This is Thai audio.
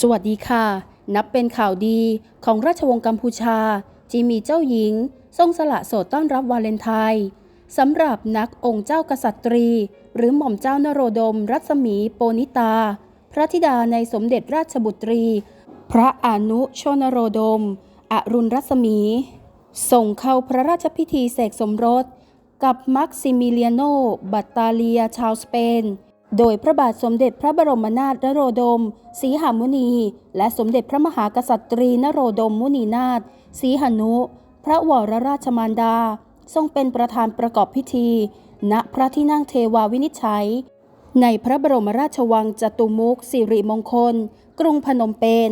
สวัสดีค่ะ นับเป็นข่าวดีของราชวงศ์กัมพูชาที่มีเจ้าหญิง ทรงสละโสดต้อนรับวาเลนไทน์สำหรับนักองค์เจ้ากษัตรี หรือหม่อมเจ้านโรดม รัศมีโปนิตา พระธิดาในสมเด็จราชบุตรี พระอนุชนโรดม อรุณรัศมี ส่งเข้าพระราชพิธีเสกสมรส กับมักซิมิเลียโน บัตตาเลียชาวสเปน โดยพระบาทสมเด็จพระบรมนาถนโรดมสีหมุนี และสมเด็จพระมหากษัตรีนโรดมมุนีนาถสีหนุ พระวรราชมารดา ทรงเป็นประธานประกอบพิธี ณพระที่นั่งเทวาวินิจฉัย ในพระบรมราชวังจตุมุกสิริมงคล กรุงพนมเปญ